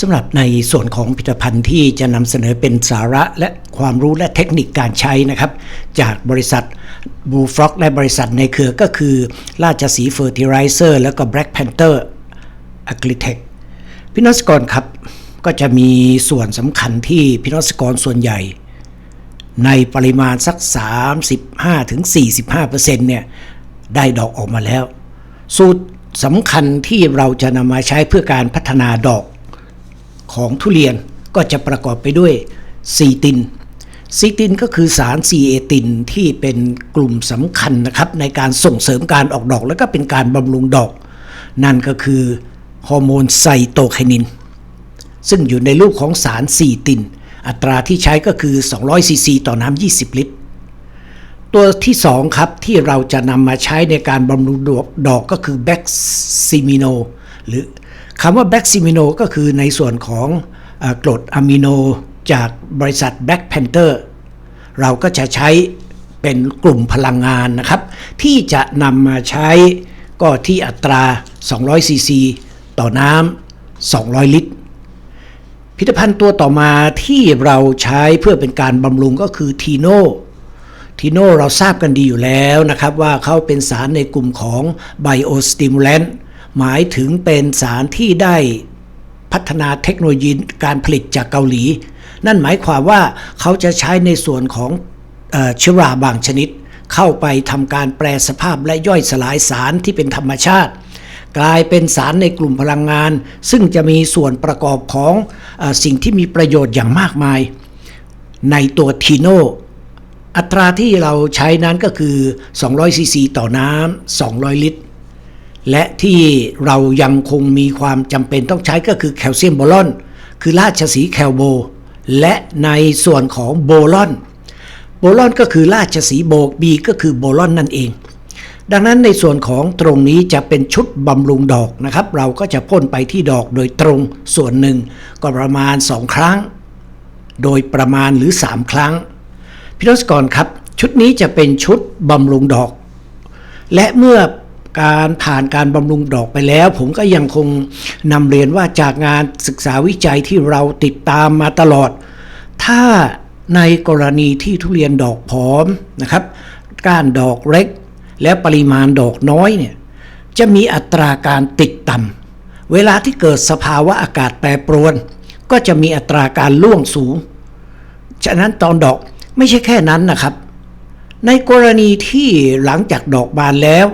สำหรับในส่วนของผลิตภัณฑ์ที่จะนำเสนอเป็นสาระและความรู้และเทคนิคการใช้นะครับ จากบริษัทบูฟล็อกและบริษัทในเครือก็คือ ราชสีเฟอร์ติไรเซอร์แล้วก็ Black Panther a g r i t e c h พี่นอสกรครับก็จะมีส่วนสำคัญที่พี่นอสกรส่วนใหญ่ ในปริมาณสัก 35-45%เนี่ยได้ดอกออกมาแล้ว สูตรสำคัญที่เราจะนำมาใช้เพื่อการพัฒนาดอก ของทุเรียนก็จะประกอบไปด้วยซีตินซีตินก็คือสารซีเอตินที่เป็นกลุ่มสำคัญนะครับในการส่งเสริมการออกดอก และก็เป็นการบำรุงดอก นั่นก็คือฮอร์โมนไซโตไคนิน ซึ่งอยู่ในรูปของสารซีติน อัตราที่ใช้ก็คือ 200ซีซีต่อน้ำ20 ลิตร ตัวที่2ครับที่เราจะนำมาใช้ในการบำรุงดอกดอกก็คือแบ็กซิมิโนหรือ คำว่าแบ็กซิมิโนก็คือในส่วนของอกรดอะมิโนจากบริษัท Black Panther เราก็จะใช้เป็นกลุ่มพลังงานนะครับ ที่จะนำมาใช้ก็ที่อัตรา 200 ซีซี ต่อน้ำ 200 ลิตรผลิตภัณฑ์ตัวต่อมาที่เราใช้เพื่อเป็นการบำรุงก็คือทีโนทีโนเราทราบกันดีอยู่แล้วนะครับ ว่าเขาเป็นสารในกลุ่มของไบโอสติมูล n น หมายถึงเป็นสารที่ได้พัฒนาเทคโนโลยีการผลิตจากเกาหลี นั่นหมายความว่าเขาจะใช้ในส่วนของเอเชื้อราบางชนิด เข้าไปทำการแปรสภาพและย่อยสลายสารที่เป็นธรรมชาติ กลายเป็นสารในกลุ่มพลังงาน ซึ่งจะมีส่วนประกอบของอสิ่งที่มีประโยชน์อย่างมากมาย ในตัวทีโนอัตราที่เราใช้นั้นก็คือ 200 ซีซีต่อน้ำ 200 ลิตร และที่เรายังคงมีความจำเป็นต้องใช้ก็คือแคลเซียมโบลอน คือราชสีแคลโบ และในส่วนของโบลอน โบลอนก็คือราชสีโบกบีก็คือโบลอนนั่นเอง ดังนั้นในส่วนของตรงนี้จะเป็นชุดบำรุงดอกนะครับ เราก็จะพ่นไปที่ดอกโดยตรงส่วนหนึ่งก็ประมาณ 2 ครั้ง โดยประมาณหรือ 3 ครั้งพี่รสกรครับ ชุดนี้จะเป็นชุดบำรุงดอก และเมื่อ การผ่านการบำรุงดอกไปแล้ว ผมก็ยังคงนำเรียนว่าจากงานศึกษาวิจัยที่เราติดตามมาตลอด ถ้าในกรณีที่ทุเรียนดอกผอมนะครับก้านดอกเล็ก และปริมาณดอกน้อยเนี่ยจะมีอัตราการติดต่ำเวลาที่เกิดสภาวะอากาศแปรปรวน ก็จะมีอัตราการล่วงสูง ฉะนั้นตอนดอกไม่ใช่แค่นั้นนะครับ ในกรณีที่หลังจากดอกบานแล้ว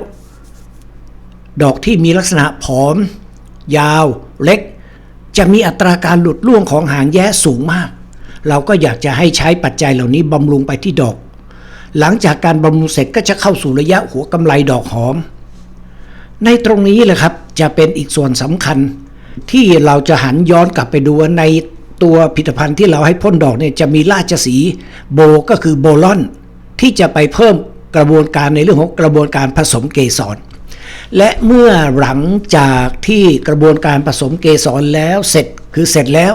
ดอกที่มีลักษณะผอม ยาว เล็ก จะมีอัตราการหลุดร่วงของหางแย้สูงมาก เราก็อยากจะให้ใช้ปัจจัยเหล่านี้บำรุงไปที่ดอก หลังจากการบำรุงเสร็จก็จะเข้าสู่ระยะหัวกำไรดอกหอม ในตรงนี้แหละครับจะเป็นอีกส่วนสำคัญ ที่เราจะหันย้อนกลับไปดูในตัวผลิตภัณฑ์ที่เราให้พ่นดอกเนี่ยจะมีราชสีโบก็คือโบลอน ที่จะไปเพิ่มกระบวนการในเรื่องของกระบวนการผสมเกสร และเมื่อหลังจากที่กระบวนการผสมเกสรแล้วเสร็จคือเสร็จแล้ว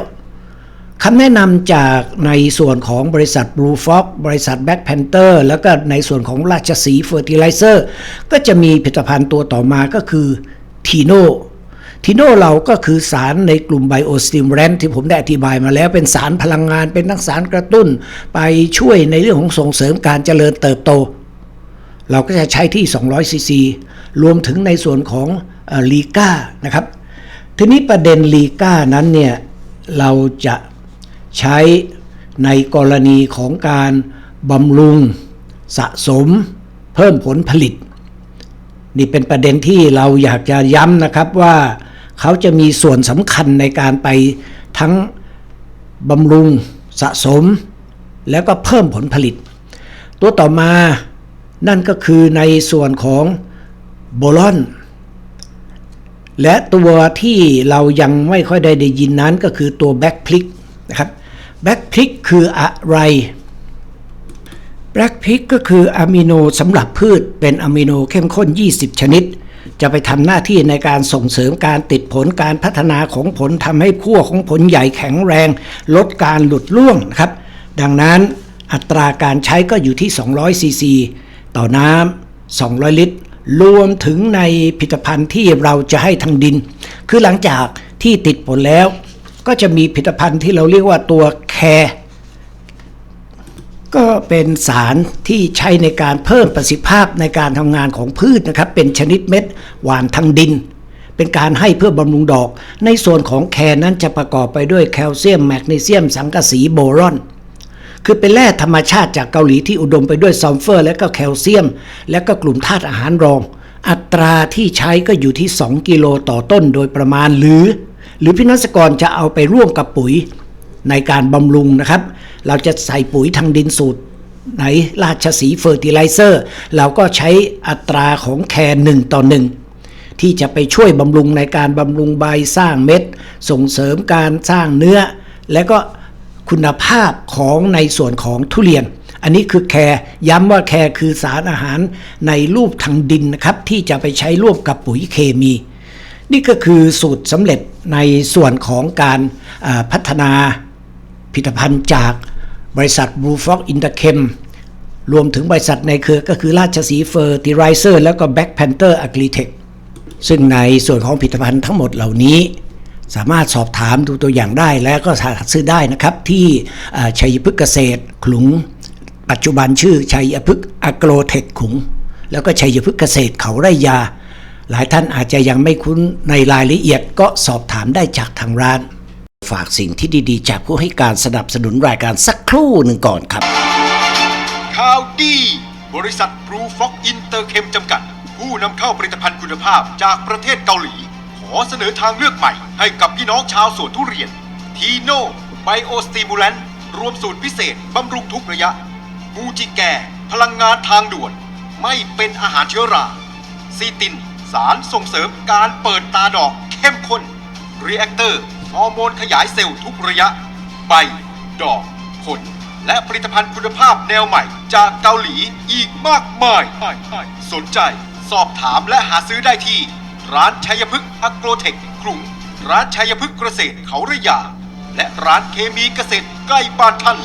คำแนะนำจากในส่วนของบริษัท Blue Fox บริษัท Black Panther แล้วก็ในส่วนของราชสีเฟอร์ติไลเซอร์ก็จะมีผลิตภัณฑ์ตัวต่อมาก็คือทีโนทีโนเราก็คือสารในกลุ่มไบโอสติมูล n นที่ผมได้อธิบายมาแล้วเป็นสารพลังงานเป็นทั้งสารกระตุ้น ไปช่วยในเรื่องของส่งเสริมการเจริญเติบโต เราก็จะใช้ที่ 200 ซีซี รวมถึงในส่วนของลีก้านะครับ ทีนี้ประเด็นลีก้านั้นเนี่ยเราจะใช้ในกรณีของการบำรุงสะสมเพิ่มผลผลิต นี่เป็นประเด็นที่เราอยากจะย้ำนะครับว่าเขาจะมีส่วนสำคัญในการไปทั้งบำรุงสะสม แล้วก็เพิ่มผลผลิต ตัวต่อมานั่นก็คือในส่วนของ โบลอน และตัวที่เรายังไม่ค่อยได้ได้ยินนั้นก็คือตัวแบ็กพลิกนะครับแบ็กพลิกคืออะไรแบล็กพิกก็คืออะมิโนสำหรับพืชเป็นอะมิโนเข้มข้น 20 ชนิด จะไปทำหน้าที่ในการส่งเสริมการติดผลการพัฒนาของผลทำให้ขั้วของผลใหญ่แข็งแรง ลดการหลุดร่วงนะครับ ดังนั้นอัตราการใช้ก็อยู่ที่ 200 ซีซี ต่อน้ำ200 ลิตร รวมถึงในผลิตภัณฑ์ที่เราจะให้ทางดิน คือหลังจากที่ติดผลแล้ว ก็จะมีผลิตภัณฑ์ที่เราเรียกว่าตัวแคร์ก็เป็นสารที่ใช้ในการเพิ่มประสิทธิภาพในการทำงานของพืชนะครับ เป็นชนิดเม็ดหวานทางดิน เป็นการให้เพื่อบำรุงดอก ในส่วนของแคร์นั้นจะประกอบไปด้วยแคลเซียมแมกนีเซียม สังกะสีโบรอน คือเป็นแร่ธรรมชาติจากเกาหลีที่อุดมไปด้วยซัลเฟอร์ และก็แคลเซียม และก็กลุ่มธาตุอาหารรอง อัตราที่ใช้ก็อยู่ที่ 2 กิโลต่อต้นโดยประมาณหรือ หรือพี่นักกรจะเอาไปร่วมกับปุ๋ยในการบำรุงนะครับ เราจะใส่ปุ๋ยทางดินสูตรไหนราชสีเฟอร์ติไลเซอร์เราก็ใช้อัตราของแคร์หนึ่งต่อหนึ่งที่จะไปช่วยบำรุงในการบำรุงใบสร้างเม็ด ส่งเสริมการสร้างเนื้อ และก็ คุณภาพของในส่วนของทุเรียน อันนี้คือแคร์ย้ำว่าแคร์คือสารอาหารในรูปทางดินนะครับที่จะไปใช้ร่วมกับปุ๋ยเคมี นี่ก็คือสูตรสำเร็จในส่วนของการพัฒนาผลิตภัณฑ์จากบริษัท Blue Fox Interchem รวมถึงบริษัทในเครือก็คือราชสีเฟอร์ติไรเซอร์แล้วก็ Black Panther Agritech ซึ่งในส่วนของผลิตภัณฑ์ทั้งหมดเหล่านี้ สามารถสอบถามดูตัวอย่างได้และก็สามารถซื้อได้นะครับที่ชัยพฤกษ์เกษตรขลุง ปัจจุบันชื่อชัยพฤกษ์อโกรเทคขลุง แล้วก็ชัยพฤกษ์เกษตรเขาไร่ยา หลายท่านอาจจะยังไม่คุ้นในรายละเอียดก็สอบถามได้จากทางร้าน ฝากสิ่งที่ดีๆ จากผู้ให้การสนับสนุนรายการสักครู่หนึ่งก่อนครับ ข่าวดี บริษัทบรูฟ็อกอินเตอร์เคมจำกัด ผู้นำเข้าผลิตภัณฑ์คุณภาพจากประเทศเกาหลี ขอเสนอทางเลือกใหม่ให้กับพี่น้องชาวสวนทุเรียน ทีโน่ไบโอสติมูลันรวมสูตรพิเศษบำรุงทุกระยะ มูจิแกพลังงานทางด่วน ไม่เป็นอาหารเชื้อรา ซีติน สารส่งเสริมการเปิดตาดอกเข้มข้นรีแอคเตอร์ฮอร์โมนขยายเซลล์ทุกระยะ ใบ ดอก ผล และผลิตภัณฑ์คุณภาพแนวใหม่จากเกาหลีอีกมากมาย สนใจ สอบถามและหาซื้อได้ที่ ร้านชัยพฤกษ์อโกรเทคกรุง ร้านชัยพฤกษ์เกษตรเขาระยา และร้านเคมีเกษตรใกล้บ้านท่าน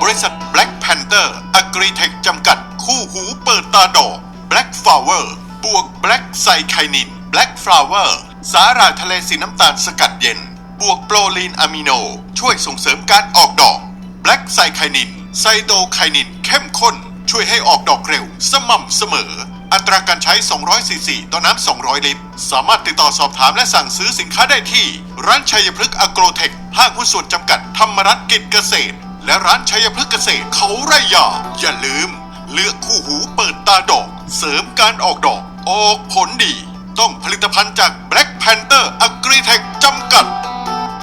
บริษัท Black Panther Agritech จำกัด คู่หูเปิดตาดอก Black Flower บวก Black ไซไคนิน Black Flower สาหร่ายทะเลสีน้ำตาลสกัดเย็น บวกโปรลีนอะมิโน ช่วยส่งเสริมการออกดอก Black ไซไคนิน ไซโตไคนิน เข้มข้น ช่วยให้ออกดอกเร็ว สม่ำเสมอ อัตราการใช้ 200ซีซีต่อน้ำ 200 ลิตร สามารถติดต่อสอบถามและสั่งซื้อสินค้าได้ที่ ร้านชัยพฤกษ์อโกรเทค ห้างหุ้นส่วนจำกัด ธรรมรัตน์กิจเกษตร และร้านชัยพฤกษ์เกษตรเขาไร่ยา อย่าลืม เลือกคู่หูเปิดตาดอก เสริมการออกดอก ออกผลดี ต้องผลิตภัณฑ์จาก Black Panther Agritech จำกัด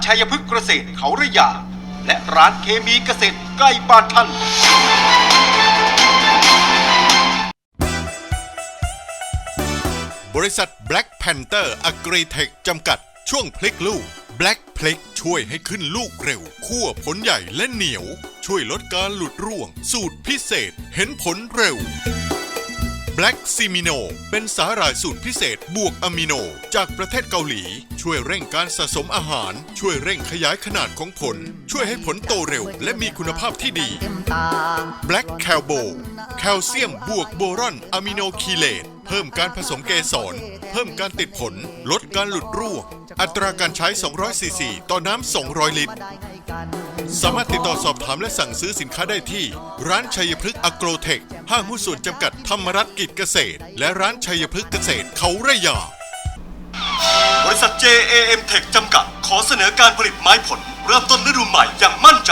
ชัยพฤกษ์เกษตรเขาระยา และร้านเคมีเกษตรใกล้บ้านท่าน บริษัท Black Panther Agritech จำกัด ช่วงพลิกลูก Black พลิกช่วยให้ขึ้นลูกเร็วคั่วผลใหญ่และเหนียว ช่วยลดการหลุดร่วง สูตรพิเศษเห็นผลเร็ว Black Simino เป็นสาหร่ายสูตรพิเศษบวกอะมิโน จากประเทศเกาหลี ช่วยเร่งการสะสมอาหาร ช่วยเร่งขยายขนาดของผล ช่วยให้ผลโตเร็ว และมีคุณภาพที่ดี Black c a l b o แคลเซียมบวกโบรอนอะมิโนคีเลต เพิ่มการผสมเกสร เพิ่มการติดผล ลดการหลุดร่วงอัตราการใช้ 200ซีซีต่อน้ำ 200 ลิตร สามารถติดต่อสอบถามและสั่งซื้อสินค้าได้ที่ ร้านชัยพฤกษ์อโกรเทค ห้างหุ้นส่วนจำกัดธรรมรัตน์กิจเกษตร และร้านชัยพฤกษ์เกษตรเขาร่ยา บริษัท JAM Tech จำกัด ขอเสนอการผลิตไม้ผล เริ่มต้นฤดูใหม่อย่างมั่นใจ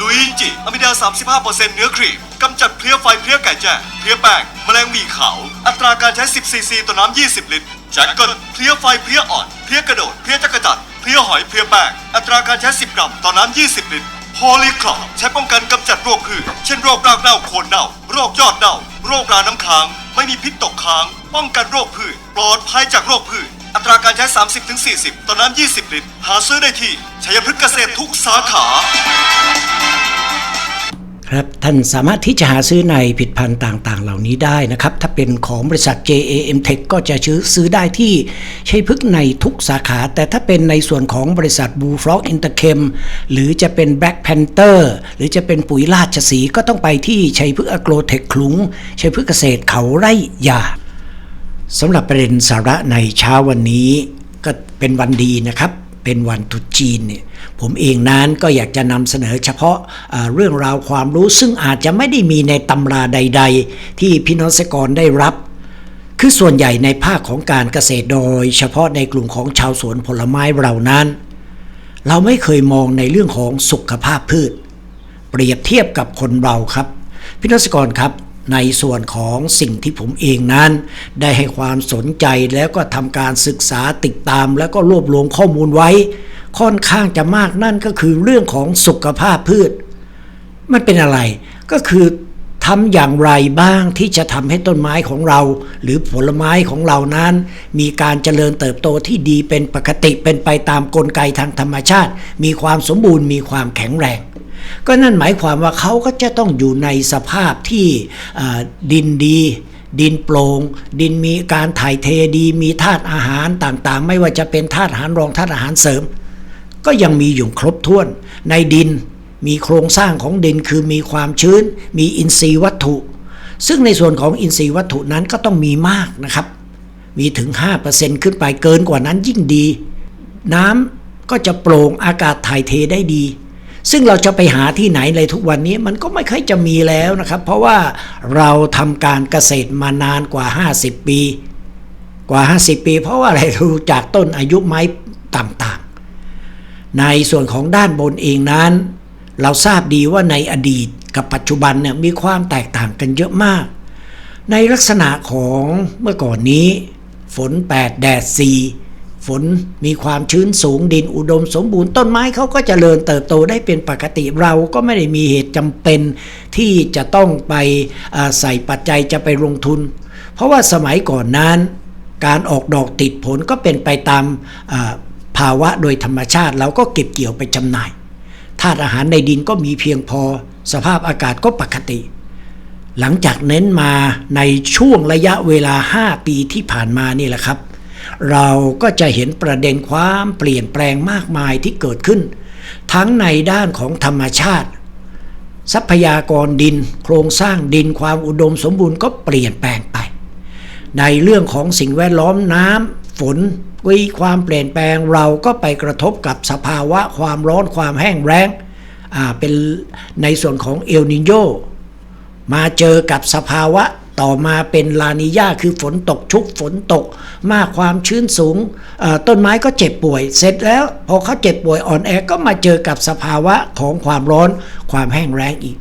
ลุยจิอะมิดา 35%เนื้อครีมกำจัดเพลี้ยไฟเพลี้ยไก่แจ้เพลี้ยแป้งแมลงหมีขาว อัตราการใช้ 10ซีซีต่อน้ำ 20 ลิตรแจ็คเกิลเพลี้ยไฟเพลี้ยอ่อนเพลี้ยกระโดดเพลี้ยจักรจัดเพลี้ยหอยเพลี้ยแป้งอัตราการใช้ 10 กรัมต่อน้ำ 20 ลิตรโพลีคลอใช้ป้องกันกำจัดโรคพืชเช่นโรครากเน่าโคนเน่า โรคยอดเน่า โรคราน้ำค้าง ไม่มีพิษตกค้าง ป้องกันโรคพืช ปลอดภัยจากโรคพืช อัตราการใช้ 30-40 ต่อน้ำ 20 ลิตร หาซื้อได้ที่ชัยพฤกษ์เกษตรทุกสาขา ครับท่านสามารถที่จะหาซื้อในผลิดพันธ์ต่างๆ เหล่านี้ได้นะครับ ถ้าเป็นของบริษัท JAM Tech ก็จะซื้อซื้อได้ที่ชัยพฤกษ์ในทุกสาขา แต่ถ้าเป็นในส่วนของบริษัท Blue Frog Interchem หรือจะเป็น Black Panther หรือจะเป็นปุ๋ยราชสีก็ต้องไปที่ชัยพฤกษ์ Agrotech ขลุงชัยพฤกษ์เกษตรเขาไร่ยา สำหรับประเด็นสาระในเช้าวันนี้ก็เป็นวันดีนะครับ เป็นวันตุจีนเนี่ยผมเองนั้นก็อยากจะนำเสนอเฉพาะเรื่องราวความรู้ซึ่งอาจจะไม่ได้มีในตำราใด ๆ ที่พี่น้องเกษตรกรได้รับ คือส่วนใหญ่ในภาคของการเกษตรโดย เฉพาะในกลุ่มของชาวสวนผลไม้เรานั้น เราไม่เคยมองในเรื่องของสุขภาพพืช เปรียบเทียบกับคนเราครับพี่นศกรครับ ในส่วนของสิ่งที่ผมเองนั้น ได้ให้ความสนใจแล้วก็ทำการศึกษาติดตาม แล้วก็รวบรวมข้อมูลไว้ ค่อนข้างจะมากนั่นก็คือเรื่องของสุขภาพพืช มันเป็นอะไรก็คือทำอย่างไรบ้างที่จะทำให้ต้นไม้ของเรา หรือผลไม้ของเรานั้น มีการเจริญเติบโตที่ดีเป็นปกติเป็นไปตามกลไกทางธรรมชาติ มีความสมบูรณ์มีความแข็งแรง ก็นั่นหมายความว่าเขาก็จะต้องอยู่ในสภาพที่ดินดี ดินโปร่งดินมีการถ่ายเทดีมีธาตุอาหารต่างๆ ไม่ว่าจะเป็นธาตุอาหารรองธาตุอาหารเสริม ก็ยังมีอยู่ครบถ้วนในดินมีโครงสร้างของดินคือมีความชื้น มีอินทรีย์วัตถุ ซึ่งในส่วนของอินทรีย์วัตถุนั้นก็ต้องมีมากนะครับ มีถึง 5%ขึ้นไปเกินกว่านั้นยิ่งดี น้ำก็จะโปร่งอากาศถ่ายเทได้ดี ซึ่งเราจะไปหาที่ไหนในทุกวันนี้มันก็ไม่ค่อยจะมีแล้วนะครับ เพราะว่าเราทำการเกษตรมานานกว่า 50 ปี กว่า 50 ปี เพราะว่าอะไรดูจากต้นอายุไม้ต่างๆ ในส่วนของด้านบนเองนั้น เราทราบดีว่าในอดีตกับปัจจุบันเนี่ยมีความแตกต่างกันเยอะมาก ในลักษณะของเมื่อก่อนนี้ ฝน 8 แดด4 ฝนมีความชื้นสูงดินอุดมสมบูรณ์ต้นไม้เขาก็จเจริญเติบโตได้เป็นปกติเราก็ไม่ได้มีเหตุจำเป็นที่จะต้องไปใส่ปัจจัยจะไปลงทุน เพราะว่าสมัยก่อนนั้น การออกดอกติดผลก็เป็นไปตามภาวะโดยธรรมชาติเราก็เก็บเกี่ยวไปจำหน่ายธาตุอาหารในดินก็มีเพียงพอ สภาพอากาศก็ปกติ หลังจากเน้นมาในช่วงระยะเวลา 5 ปีที่ผ่านมานี่แหละครับ เราก็จะเห็นประเด็นความเปลี่ยนแปลงมากมายที่เกิดขึ้น ทั้งในด้านของธรรมชาติ ทรัพยากรดิน โครงสร้างดินความอุดมสมบูรณ์ก็เปลี่ยนแปลงไป ในเรื่องของสิ่งแวดล้อมน้ำฝนวิความเปลี่ยนแปลงเราก็ไปกระทบกับสภาวะความร้อนความแห้งแล้งเป็นในส่วนของเอลนิโยมาเจอกับสภาวะ ต่อมาเป็นลานิญาคือฝนตกชุกฝนตก มากความชื้นสูง ต้นไม้ก็เจ็บป่วย เสร็จแล้วพอเขาเจ็บป่วยอ่อนแอก็มาเจอกับสภาวะของความร้อนความแห้งแล้งอีก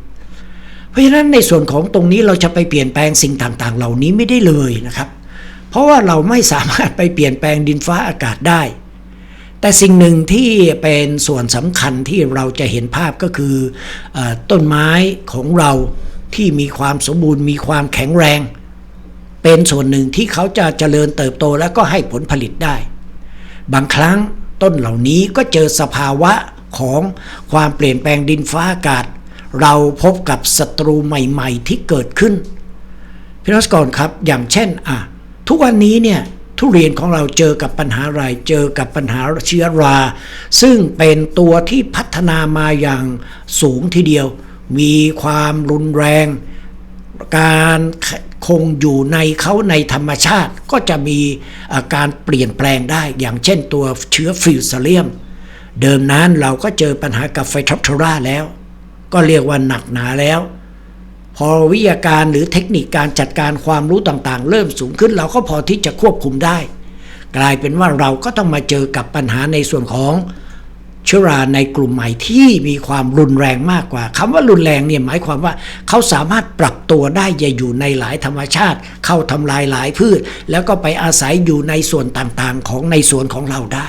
เพราะฉะนั้นในส่วนของตรงนี้เราจะไปเปลี่ยนแปลงสิ่งต่างๆ เหล่านี้ไม่ได้เลยนะครับ เพราะว่าเราไม่สามารถไปเปลี่ยนแปลงดินฟ้าอากาศได้ แต่สิ่งหนึ่งที่เป็นส่วนสำคัญที่เราจะเห็นภาพก็คืออต้นไม้ของเรา ที่มีความสมบูรณ์มีความแข็งแรง เป็นส่วนหนึ่งที่เขาจะเจริญเติบโตและก็ให้ผลผลิตได้ บางครั้งต้นเหล่านี้ก็เจอสภาวะของความเปลี่ยนแปลงดินฟ้าอากาศ เราพบกับศัตรูใหม่ ๆ ที่เกิดขึ้นพี่รัสกรครับอย่างเช่นอะทุกวันนี้เนี่ยทุเรียนของเราเจอกับปัญหาอะไรเจอกับปัญหาเชื้อรา ซึ่งเป็นตัวที่พัฒนามาอย่างสูงทีเดียว มีความรุนแรง การคงอยู่ในเขาในธรรมชาติก็จะมีาการเปลี่ยนแปลงได้ อย่างเช่นตัวเชื้อฟิวซเลียม เดิมนั้นเราก็เจอปัญหากับไฟทรอปโทราแล้ว ก็เรียกว่าหนักหนาแล้ว พอวิทยาการหรือเทคนิคการจัดการความรู้ต่างๆ เริ่มสูงขึ้นเราก็พอที่จะควบคุมได้ กลายเป็นว่าเราก็ต้องมาเจอกับปัญหาในส่วนของ เชื้อราในกลุ่มใหม่ที่มีความรุนแรงมากกว่าคำว่ารุนแรงเนี่ยหมายความว่าเขาสามารถปรับตัวได้อย่าอยู่ในหลายธรรมชาติ เข้าทำลายหลายพืช แล้วก็ไปอาศัยอยู่ในส่วนต่างๆ ของในสวนของเราได้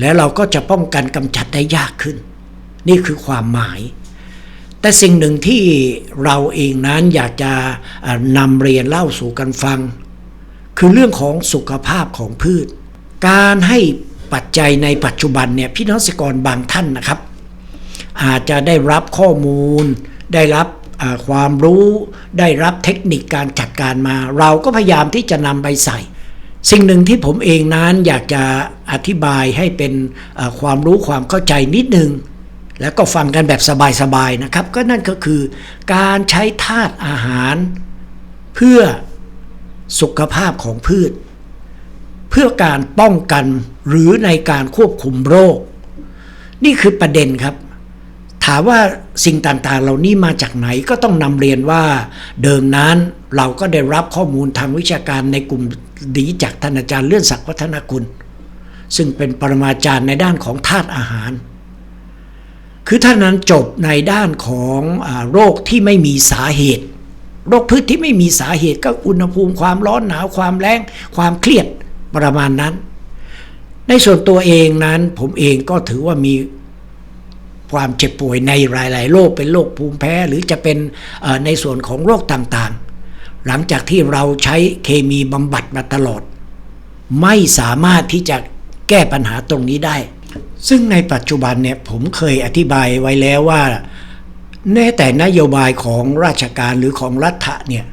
แล้วเราก็จะป้องกันกำจัดได้ยากขึ้น นี่คือความหมาย แต่สิ่งหนึ่งที่เราเองนั้นอยากจะนำเรียนเล่าสู่กันฟัง คือเรื่องของสุขภาพของพืช การให้ ปัจจัยในปัจจุบันเนี่ยพี่น้องเกษตรกรบางท่านนะครับ อาจจะได้รับข้อมูล ได้รับความรู้ได้รับเทคนิคการจัดการมา เราก็พยายามที่จะนำไปใส่ สิ่งหนึ่งที่ผมเองนั้นอยากจะอธิบายให้เป็นความรู้ความเข้าใจนิดนึงแล้วก็ฟังกันแบบสบายๆนะครับ ก็นั่นก็คือการใช้ธาตุอาหาร เพื่อสุขภาพของพืช พื่อการป้องกันหรือในการควบคุมโรค นี่คือประเด็นครับ ถามว่าสิ่งต่างๆ เหล่านี้มาจากไหนก็ต้องนำเรียนว่า เดิมนั้นเราก็ได้รับข้อมูลทางวิชาการในกลุ่มดีจากท่านอาจารย์เลื่อนศักดิ์วัฒนกุล ซึ่งเป็นปรมาจารย์ในด้านของธาตุอาหาร คือท่านนั้นจบในด้านของอโรคที่ไม่มีสาเหตุ โรคพืชที่ไม่มีสาเหตุก็อุณหภูมิความร้อนหนาวความแรงความเครียด ประมาณนั้น ในส่วนตัวเองนั้น ผมเองก็ถือว่ามีความเจ็บป่วยในหลาย ๆ โรคเป็นโรคภูมิแพ้หรือจะเป็นในส่วนของโรคต่างๆ หลังจากที่เราใช้เคมีบำบัดมาตลอด ไม่สามารถที่จะแก้ปัญหาตรงนี้ได้ ซึ่งในปัจจุบันเนี่ยผมเคยอธิบายไว้แล้วว่าแม้แต่นโยบายของราชการหรือของรัฐะเนี่ย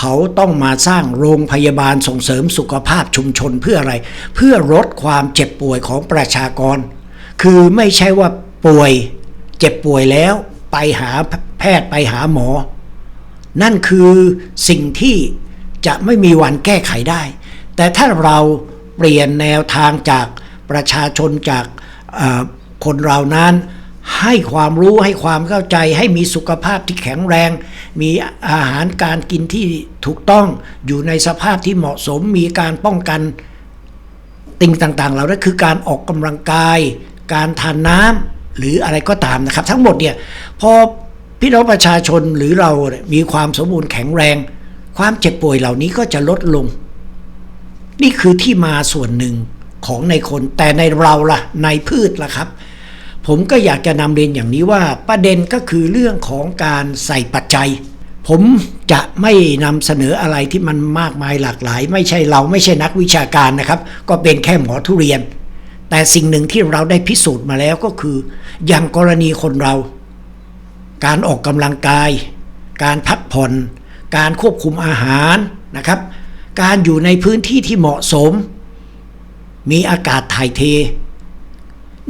เขาต้องมาสร้างโรงพยาบาลส่งเสริมสุขภาพชุมชนเพื่ออะไร เพื่อลดความเจ็บป่วยของประชากร คือไม่ใช่ว่าป่วยเจ็บป่วยแล้วไปหาแพทย์ไปหาหมอ นั่นคือสิ่งที่จะไม่มีวันแก้ไขได้ แต่ถ้าเราเปลี่ยนแนวทางจากประชาชนจากคนเรานั้นให้ความรู้ให้ความเข้าใจให้มีสุขภาพที่แข็งแรง มีอาหารการกินที่ถูกต้องอยู่ในสภาพที่เหมาะสม มีการป้องกันสิ่งต่างๆเหล่านั้นคือการออกกำลังกาย การทานน้ำหรืออะไรก็ตามนะครับ ทั้งหมดเนี่ยพอพี่น้องประชาชนหรือเรามีความสมบูรณ์แข็งแรง ความเจ็บป่วยเหล่านี้ก็จะลดลง นี่คือที่มาส่วนหนึ่งของในคนแต่ในเราล่ะในพืชล่ะครับ ผมก็อยากจะนำเรียนอย่างนี้ว่าประเด็นก็คือเรื่องของการใส่ปัจจัย ผมจะไม่นำเสนออะไรที่มันมากมายหลากหลาย ไม่ใช่เราไม่ใช่นักวิชาการนะครับ ก็เป็นแค่หมอทุเรียน แต่สิ่งหนึ่งที่เราได้พิสูจน์มาแล้วก็คือ อย่างกรณีคนเรา การออกกำลังกาย การพักผ่อน การควบคุมอาหารนะครับ การอยู่ในพื้นที่ที่เหมาะสม มีอากาศถ่ายเท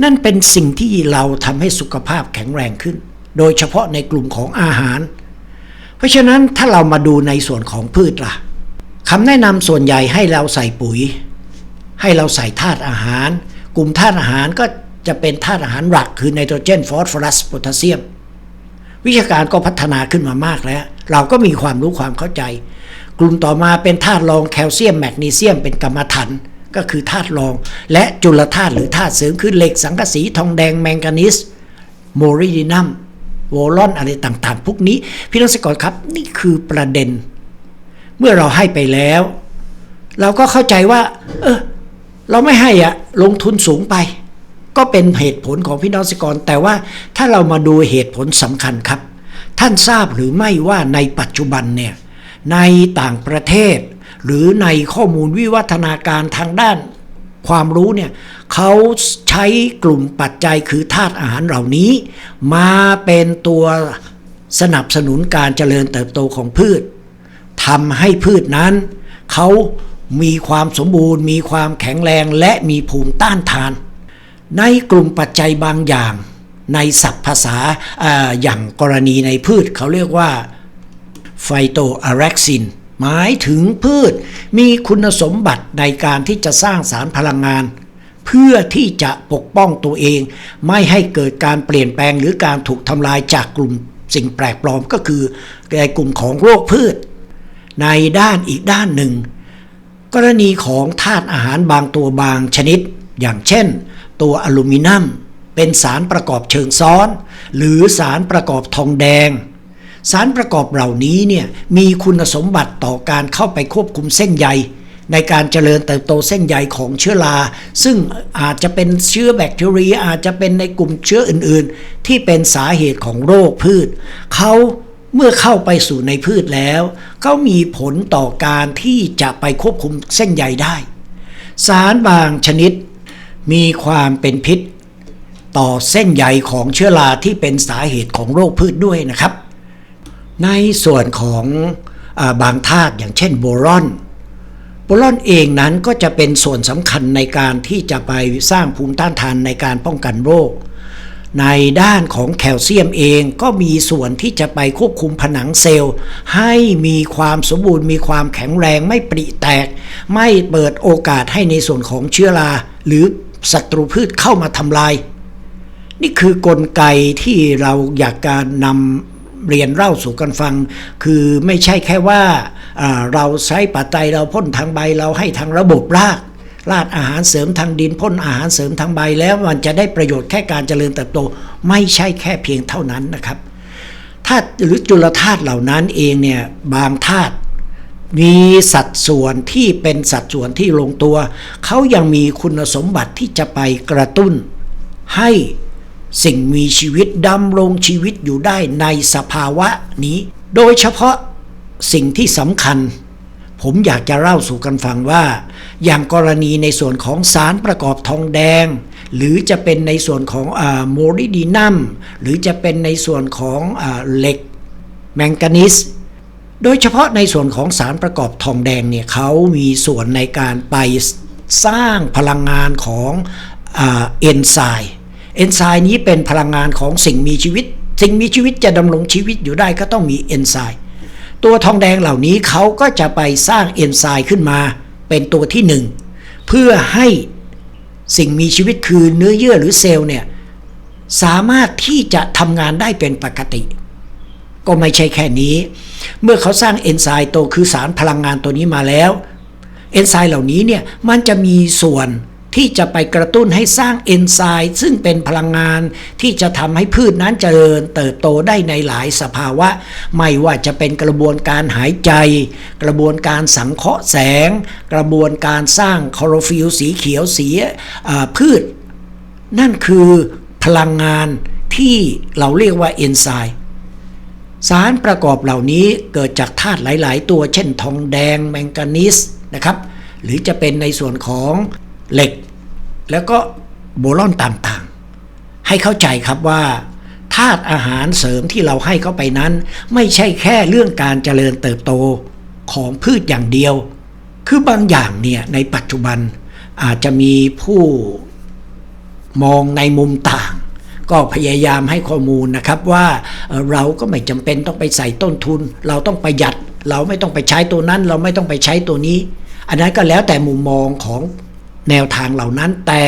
นั่นเป็นสิ่งที่เราทำให้สุขภาพแข็งแรงขึ้น โดยเฉพาะในกลุ่มของอาหาร เพราะฉะนั้นถ้าเรามาดูในส่วนของพืชล่ะคำแนะนำส่วนใหญ่ให้เราใส่ปุ๋ย ให้เราใส่ธาตุอาหาร กลุ่มธาตุอาหารก็จะเป็นธาตุอาหารหลักคือไนโตรเจนฟอสฟอรัสโพแทสเซียม วิชาการก็พัฒนาขึ้นมามากแล้ว เราก็มีความรู้ความเข้าใจ กลุ่มต่อมาเป็นธาตุรองแคลเซียมแมกนีเซียมเป็นกรรมฐาน ก็คือธาตุรอง และจุลธาตุหรือธาตุเสริมคือเหล็กสังกะสีทองแดงแมงกานีสโมริดินัมโวลอนอะไรต่างๆ พวกนี้ พี่น้องสกอตครับนี่คือประเด็น เมื่อเราให้ไปแล้ว เราก็เข้าใจว่า เออเราไม่ให้อะลงทุนสูงไป ก็เป็นเหตุผลของพี่น้องเกษตรกรแต่ว่าถ้าเรามาดูเหตุผลสำคัญครับ ท่านทราบหรือไม่ว่าในปัจจุบันเนี่ยในต่างประเทศ หรือในข้อมูลวิวัฒนาการทางด้านความรู้เนี่ยเขาใช้กลุ่มปัจจัยคือธาตุอาหารเหล่านี้ มาเป็นตัวสนับสนุนการเจริญเติบโตของพืชทำให้พืชนั้นเขามีความสมบูรณ์ มีความแข็งแรงและมีภูมิต้านทาน ในกลุ่มปัจจัยบางอย่าง ในศัพท์ภาษาอาอย่างกรณีในพืชเขาเรียกว่าไฟโตอารักซิน หมายถึงพืชมีคุณสมบัติในการที่จะสร้างสารพลังงาน เพื่อที่จะปกป้องตัวเอง ไม่ให้เกิดการเปลี่ยนแปลงหรือการถูกทำลายจากกลุ่มสิ่งแปลกปลอมก็คือในกลุ่มของโรคพืช ในด้านอีกด้านหนึ่ง กรณีของธาตุอาหารบางตัวบางชนิด อย่างเช่น ตัวอลูมิเนียมเป็นสารประกอบเชิงซ้อน หรือสารประกอบทองแดง สารประกอบเหล่านี้เนี่ยมีคุณสมบัติต่อการเข้าไปควบคุมเส้นใยในการเจริญเติบโตเส้นใยของเชื้อรา ซึ่งอาจจะเป็นเชื้อแบคทีเรียอาจจะเป็นในกลุ่มเชื้ออื่นๆ ที่เป็นสาเหตุของโรคพืช เขาเมื่อเข้าไปสู่ในพืชแล้วเขามีผลต่อการที่จะไปควบคุมเส้นใยได้ สารบางชนิด มีความเป็นพิษ ต่อเส้นใยของเชื้อราที่เป็นสาเหตุของโรคพืชด้วยนะครับ ในส่วนของอบางธาตุอย่างเช่นโบรอนโบรอนเองนั้นก็จะเป็นส่วนสำคัญในการที่จะไปสร้างภูมิต้านทานในการป้องกันโรค ในด้านของแคลเซียมเองก็มีส่วนที่จะไปควบคุมผนังเซลล์ ให้มีความสมบูรณ์มีความแข็งแรงไม่ปริแตก ไม่เปิดโอกาสให้ในส่วนของเชื้อรา หรือศัตรูพืชเข้ามาทำลาย นี่คือกลไกที่เราอยากการนำ เรียนเล่าสู่กันฟัง คือไม่ใช่แค่ว่าเราใช้ปัจจัยเราพ่นทางใบเราให้ทางระบบรากราดอาหารเสริมทางดินพ่นอาหารเสริมทางใบแล้วมันจะได้ประโยชน์แค่การเจริญเติบโต ไม่ใช่แค่เพียงเท่านั้นนะครับธาตุหรือจุลธาตุเหล่านั้นเองเนี่ยบางธาตุมีสัดส่วนที่เป็นสัดส่วนที่ลงตัว เขายังมีคุณสมบัติที่จะไปกระตุ้นให้ สิ่งมีชีวิตดำรงชีวิตอยู่ได้ในสภาวะนี้ โดยเฉพาะสิ่งที่สำคัญ ผมอยากจะเล่าสู่กันฟังว่า อย่างกรณีในส่วนของสารประกอบทองแดง หรือจะเป็นในส่วนของโมริดีนัมหรือจะเป็นในส่วนของอเหล็กแมงกานีสโดยเฉพาะในส่วนของสารประกอบทองแดงเนี่ยเขามีส่วนในการไปสร้างพลังงานของอเอนไซม์ เอนไซม์นี้เป็นพลังงานของสิ่งมีชีวิต สิ่งมีชีวิตจะดำรงชีวิตอยู่ได้ก็ต้องมีเอนไซม์ตัวทองแดงเหล่านี้เขาก็จะไปสร้างเอนไซม์ขึ้นมา เป็นตัวที่หนึ่งเพื่อให้สิ่งมีชีวิตคือเนื้อเยื่อหรือเซลล์เนี่ยสามารถที่จะทำงานได้เป็นปกติ ก็ไม่ใช่แค่นี้ เมื่อเขาสร้างเอนไซม์ตัวคือสารพลังงานตัวนี้มาแล้ว เอนไซม์เหล่านี้เนี่ยมันจะมีส่วน ที่จะไปกระตุ้นให้สร้างเอนไซม์ซึ่งเป็นพลังงานที่จะทำให้พืชนั้นเจริญเติบโตได้ในหลายสภาวะ ไม่ว่าจะเป็นกระบวนการหายใจ กระบวนการสังเคราะห์แสง กระบวนการสร้างคลอโรฟิลสีเขียวสีพืช นั่นคือพลังงานที่เราเรียกว่าเอนไซม์สารประกอบเหล่านี้เกิดจากธาตุหลาย ๆ ตัว เช่น ทองแดงแมงกานีสนะครับหรือจะเป็นในส่วนของ เหล็ก แล้วก็โบรอนต่างๆ ให้เข้าใจครับว่าธาตุอาหารเสริมที่เราให้เข้าไปนั้น ไม่ใช่แค่เรื่องการเจริญเติบโตของพืชอย่างเดียว คือบางอย่างเนี่ยในปัจจุบันอาจจะมีผู้มองในมุมต่าง ก็พยายามให้ข้อมูลนะครับว่าเอ่อเราก็ไม่จำเป็นต้องไปใส่ต้นทุน เราต้องประหยัด เราไม่ต้องไปใช้ตัวนั้น เราไม่ต้องไปใช้ตัวนี้ อันนั้นก็แล้วแต่มุมมองของ แนวทางเหล่านั้น แต่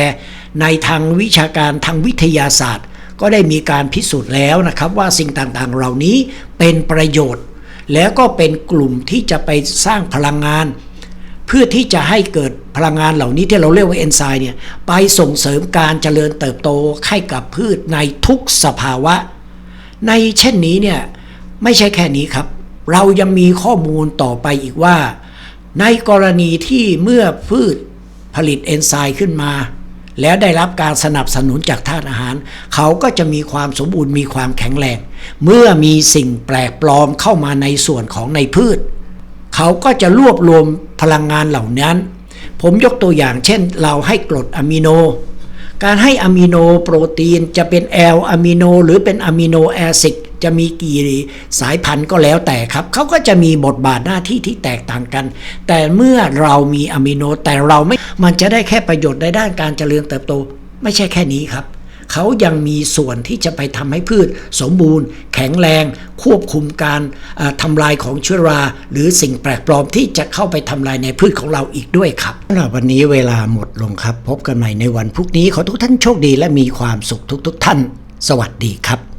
ในทางวิชาการทางวิทยาศาสตร์ ก็ได้มีการพิสูจน์แล้วนะครับ ว่าสิ่งต่างๆ เหล่านี้เป็นประโยชน์ แล้วก็เป็นกลุ่มที่จะไปสร้างพลังงาน เพื่อที่จะให้เกิดพลังงานเหล่านี้ที่เราเรียกว่าเอนไซม์เนี่ยไปส่งเสริมการเจริญเติบโตให้กับพืชในทุกสภาวะ ในเช่นนี้เนี่ยไม่ใช่แค่นี้ครับ เรายังมีข้อมูลต่อไปอีกว่า ในกรณีที่เมื่อพืช ผลิตเอนไซม์ขึ้นมา แล้วได้รับการสนับสนุนจากธาตุอาหาร เขาก็จะมีความสมบูรณ์มีความแข็งแรง เมื่อมีสิ่งแปลกปลอมเข้ามาในส่วนของในพืช เขาก็จะรวบรวมพลังงานเหล่านั้น ผมยกตัวอย่างเช่น เราให้กรดอะมิโน การให้อะมิโนโปรตีนจะเป็นแอลอะมิโนหรือเป็นอะมิโนแอซิด จะมีกี่สายพันธุ์ก็แล้วแต่ครับเขาก็จะมีบทบาทหน้าที่ที่แตกต่างกัน แต่เมื่อเรามีอะมิโน แต่เราไม่มันจะได้แค่ประโยชน์ในด้านการเจริญเติบโต ไม่ใช่แค่นี้ครับเขายังมีส่วนที่จะไปทำให้พืช สมบูรณ์ แข็งแรง ควบคุมการทำลายของเชื้อรา หรือสิ่งแปลกปลอมที่จะเข้าไปทำลายในพืชของเราอีกด้วยครับสำหรับวันนี้เวลาหมดลงครับ พบกันใหม่ในวันพรุ่งนี้ ขอทุกท่านโชคดีและมีความสุขทุกๆท่าน สวัสดีครับ